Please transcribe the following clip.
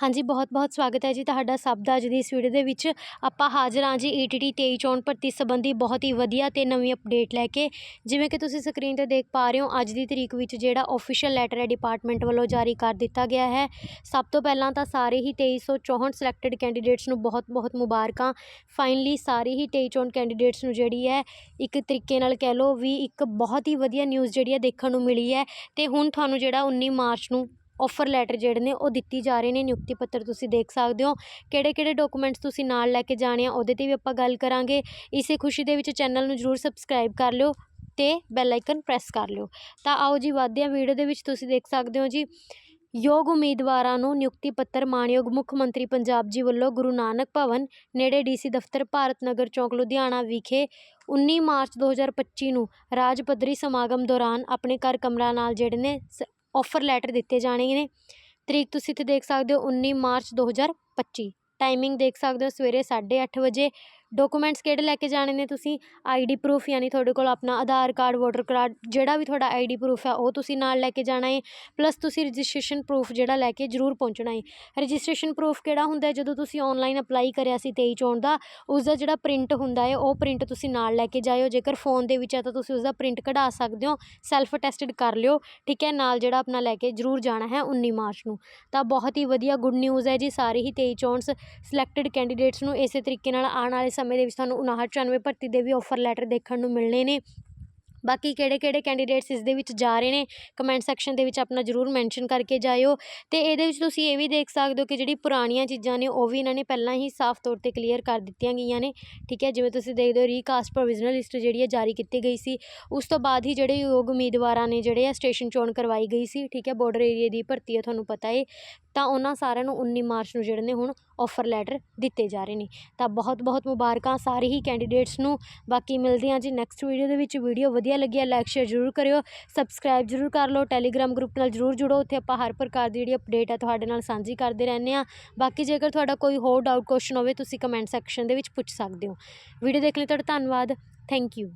ਹਾਂਜੀ, ਬਹੁਤ-ਬਹੁਤ ਸਵਾਗਤ ਹੈ ਜੀ ਤੁਹਾਡਾ ਸਭ ਦਾ ਅੱਜ ਦੀ ਇਸ ਵੀਡੀਓ ਦੇ ਵਿੱਚ। ਆਪਾਂ ਹਾਜ਼ਰ ਹਾਂ ਜੀ ਈਟੀਟੀ 23 ਚੋਣ ਭਰਤੀ ਸੰਬੰਧੀ ਬਹੁਤ ਹੀ ਵਧੀਆ ਤੇ ਨਵੀਂ ਅਪਡੇਟ ਲੈ ਕੇ। ਜਿਵੇਂ ਕਿ ਤੁਸੀਂ ਸਕਰੀਨ ਤੇ ਦੇਖ ਪਾ ਰਹੇ ਹੋ, ਅੱਜ ਦੀ ਤਰੀਕ ਵਿੱਚ ਜਿਹੜਾ ਆਫੀਸ਼ੀਅਲ ਲੈਟਰ ਹੈ ਡਿਪਾਰਟਮੈਂਟ ਵੱਲੋਂ ਜਾਰੀ ਕਰ ਦਿੱਤਾ ਗਿਆ ਹੈ। ਸਭ ਤੋਂ ਪਹਿਲਾਂ ਤਾਂ ਸਾਰੇ ਹੀ 2364 ਸਿਲੈਕਟਡ ਕੈਂਡੀਡੇਟਸ ਨੂੰ ਬਹੁਤ-ਬਹੁਤ ਮੁਬਾਰਕਾਂ। ਫਾਈਨਲੀ ਸਾਰੇ ਹੀ 23 ਚੋਣ ਕੈਂਡੀਡੇਟਸ ਨੂੰ ਜਿਹੜੀ ਹੈ, ਇੱਕ ਤਰੀਕੇ ਨਾਲ ਕਹਿ ਲਓ ਵੀ ਇੱਕ ਬਹੁਤ ਹੀ ਵਧੀਆ ਨਿਊਜ਼ ਜਿਹੜੀ ਹੈ ਦੇਖਣ ਨੂੰ ਮਿਲੀ ਹੈ। ਤੇ ਹੁਣ ਤੁਹਾਨੂੰ ਜਿਹੜਾ 19 ਮਾਰਚ ਨੂੰ ਔਫਰ ਲੈਟਰ ਜਿਹੜੇ ਨੇ, ਉਹ ਦਿੱਤੀ ਜਾ ਰਹੇ ਨੇ, ਨਿਯੁਕਤੀ ਪੱਤਰ ਤੁਸੀਂ ਦੇਖ ਸਕਦੇ ਹੋ। ਕਿਹੜੇ ਕਿਹੜੇ ਡਾਕੂਮੈਂਟਸ ਤੁਸੀਂ ਨਾਲ ਲੈ ਕੇ ਜਾਣੇ ਆ, ਉਹਦੇ ਤੇ ਵੀ ਆਪਾਂ ਗੱਲ ਕਰਾਂਗੇ। ਇਸੇ ਖੁਸ਼ੀ ਦੇ ਵਿੱਚ ਚੈਨਲ ਨੂੰ ਜਰੂਰ ਸਬਸਕ੍ਰਾਈਬ ਕਰ ਲਿਓ ਤੇ ਬੈਲ ਆਈਕਨ ਪ੍ਰੈਸ ਕਰ ਲਿਓ। ਤਾਂ ਆਓ ਜੀ ਵਧਦੇ ਹਾਂ ਵੀਡੀਓ ਦੇ ਵਿੱਚ ਤੁਸੀਂ ਦੇਖ ਸਕਦੇ ਹੋ ਜੀ। ਯੋਗ ਉਮੀਦਵਾਰਾਂ ਨੂੰ ਨਿਯੁਕਤੀ ਪੱਤਰ ਮਾਣਯੋਗ ਮੁੱਖ ਮੰਤਰੀ ਪੰਜਾਬ ਜੀ ਵੱਲੋਂ ਗੁਰੂ ਨਾਨਕ ਭਵਨ, ਨੇੜੇ ਡੀਸੀ ਦਫ਼ਤਰ, ਭਾਰਤ ਨਗਰ ਚੌਂਕ, ਲੁਧਿਆਣਾ ਵਿਖੇ 19 ਮਾਰਚ 2025 ਨੂੰ ਰਾਜ ਪੱਧਰੀ ਸਮਾਗਮ ਦੌਰਾਨ ਆਪਣੇ ਘਰ ਕਮਰਾ ਨਾਲ ਜਿਹੜੇ ਨੇ ਔਫਰ ਲੈਟਰ ਦਿੱਤੇ ਜਾਣੇ ਨੇ। ਤਰੀਕ ਤੁਸੀਂ ਇੱਥੇ ਦੇਖ ਸਕਦੇ ਹੋ 19 ਮਾਰਚ 2025 ਟਾਈਮਿੰਗ ਦੇਖ ਸਕਦੇ ਹੋ, ਸਵੇਰੇ 8:30 ਵਜੇ ਡਾਕੂਮੈਂਟਸ ਕਿਹੜੇ ਲੈ ਕੇ ਜਾਣੇ ਨੇ ਤੁਸੀਂ? ਆਈ ਡੀ ਪਰੂਫ ਯਾਨੀ ਤੁਹਾਡੇ ਕੋਲ ਆਪਣਾ ਆਧਾਰ ਕਾਰਡ ਵੋਟਰ ਕਾਰਡ ਜਿਹੜਾ ਵੀ ਤੁਹਾਡਾ ਆਈ ਡੀ ਪਰੂਫ ਹੈ, ਉਹ ਤੁਸੀਂ ਨਾਲ ਲੈ ਕੇ ਜਾਣਾ ਹੈ ਪਲੱਸ ਤੁਸੀਂ ਰਜਿਸਟ੍ਰੇਸ਼ਨ ਪ੍ਰੂਫ ਜਿਹੜਾ ਲੈ ਕੇ ਜ਼ਰੂਰ ਪਹੁੰਚਣਾ ਹੈ ਰਜਿਸਟ੍ਰੇਸ਼ਨ ਪ੍ਰੂਫ ਕਿਹੜਾ ਹੁੰਦਾ ਜਦੋਂ ਤੁਸੀਂ ਔਨਲਾਈਨ ਅਪਲਾਈ ਕਰਿਆ ਸੀ ਤੇਈ ਚੋਣ ਦਾ ਉਸ ਦਾ ਜਿਹੜਾ ਪ੍ਰਿੰਟ ਹੁੰਦਾ ਹੈ ਉਹ ਪ੍ਰਿੰਟ ਤੁਸੀਂ ਨਾਲ ਲੈ ਕੇ ਜਾਇਓ। ਜੇਕਰ ਫੋਨ ਦੇ ਵਿੱਚ ਹੈ ਤਾਂ ਤੁਸੀਂ ਉਸ ਦਾ ਪ੍ਰਿੰਟ ਕਢਾ ਸਕਦੇ ਹੋ ਸੈਲਫ ਟੈਸਟਡ ਕਰ ਲਿਓ, ਠੀਕ ਹੈ? ਨਾਲ ਜਿਹੜਾ ਆਪਣਾ ਲੈ ਕੇ ਜ਼ਰੂਰ ਜਾਣਾ ਹੈ 19 ਮਾਰਚ ਨੂੰ। ਤਾਂ ਬਹੁਤ ਹੀ ਵਧੀਆ ਗੁੱਡ ਨਿਊਜ਼ ਹੈ ਜੀ, ਸਾਰੇ ਹੀ ਤੇਈ ਚੋਣਸ ਸਿਲੈਕਟਡ ਕੈਂਡੀਡੇਟਸ ਨੂੰ ਇਸੇ ਤਰੀਕੇ ਨਾਲ ਆਉਣ ਵਾਲੇ ਸਮੇਂ ਦੇ ਵਿੱਚ ਤੁਹਾਨੂੰ 59 94 ਭਰਤੀ ਦੇ ਵੀ ਔਫਰ ਲੈਟਰ ਦੇਖਣ ਨੂੰ ਮਿਲਣੇ ਨੇ। ਬਾਕੀ ਕਿਹੜੇ ਕਿਹੜੇ ਕੈਂਡੀਡੇਟਸ ਇਸ ਦੇ ਵਿੱਚ ਜਾ ਰਹੇ ਨੇ ਕਮੈਂਟ ਸੈਕਸ਼ਨ ਦੇ ਵਿੱਚ ਆਪਣਾ ਜਰੂਰ ਮੈਂਸ਼ਨ ਕਰਕੇ ਜਾਇਓ। ਤੇ ਇਹਦੇ ਵਿੱਚ ਤੁਸੀਂ ਇਹ ਵੀ ਦੇਖ ਸਕਦੇ ਹੋ ਕਿ ਜਿਹੜੀ ਪੁਰਾਣੀਆਂ ਚੀਜ਼ਾਂ ਨੇ, ਉਹ ਵੀ ਇਹਨਾਂ ਨੇ ਪਹਿਲਾਂ ਹੀ ਸਾਫ਼ ਤੌਰ ਤੇ ਕਲੀਅਰ ਕਰ ਦਿੱਤੀਆਂ ਗਈਆਂ ਨੇ। ਠੀਕ ਹੈ, ਜਿਵੇਂ ਤੁਸੀਂ ਦੇਖਦੇ ਹੋ ਰੀਕਾਸਟ ਪ੍ਰੋਵੀਜ਼ਨਲ ਲਿਸਟ ਜਿਹੜੀ ਹੈ ਜਾਰੀ ਕੀਤੀ ਗਈ ਸੀ। ਉਸ ਤੋਂ ਬਾਅਦ ਹੀ ਜਿਹੜੇ ਯੋਗ ਉਮੀਦਵਾਰਾਂ ਨੇ ਜਿਹੜੇ ਆ ਸਟੇਸ਼ਨ ਚੋਣ ਕਰਵਾਈ ਗਈ ਸੀ। ਠੀਕ ਹੈ ਬਾਰਡਰ ਏਰੀਆ ਦੀ ਭਰਤੀ ਹੈ, ਤੁਹਾਨੂੰ ਪਤਾ ਹੈ ਤਾਂ ਉਹਨਾਂ ਸਾਰਿਆਂ ਨੂੰ 19 ਮਾਰਚ ਨੂੰ ਜਿਹੜੇ ਨੇ ਹੁਣ ਆਫਰ ਲੈਟਰ ਦਿੱਤੇ ਜਾ ਰਹੇ ਨੇ। ਤਾਂ ਬਹੁਤ ਬਹੁਤ ਮੁਬਾਰਕਾਂ ਸਾਰੇ ਹੀ ਕੈਂਡੀਡੇਟਸ ਨੂੰ। ਬਾਕੀ ਮਿਲਦੇ ਹਾਂ ਜੀ ਨੈਕਸਟ ਵੀਡੀਓ ਦੇ ਵਿੱਚ। ਵੀਡੀਓ ਵਧੀਆ ਵਧੀਆ ਲੱਗਿਆ ਲਾਈਕ ਸ਼ੇਅਰ ਜ਼ਰੂਰ ਕਰਿਓ ਸਬਸਕ੍ਰਾਈਬ ਜ਼ਰੂਰ ਕਰ ਲਓ ਟੈਲੀਗ੍ਰਾਮ ਗਰੁੱਪ ਨਾਲ ਜ਼ਰੂਰ ਜੁੜੋ, ਉੱਥੇ ਆਪਾਂ ਹਰ ਪ੍ਰਕਾਰ ਦੀ ਜਿਹੜੀ ਅਪਡੇਟ ਹੈ ਤੁਹਾਡੇ ਨਾਲ ਸਾਂਝੀ ਕਰਦੇ ਰਹਿੰਦੇ ਆ ਬਾਕੀ ਜੇਕਰ ਤੁਹਾਡਾ ਕੋਈ ਹੋਰ ਡਾਊਟ ਕੁਐਸਚਨ ਹੋਵੇ, ਤੁਸੀਂ ਕਮੈਂਟ ਸੈਕਸ਼ਨ ਦੇ ਵਿੱਚ ਪੁੱਛ ਸਕਦੇ ਹੋ। ਵੀਡੀਓ ਦੇਖਣ ਲਈ ਤੁਹਾਡਾ ਧੰਨਵਾਦ ਥੈਂਕ ਯੂ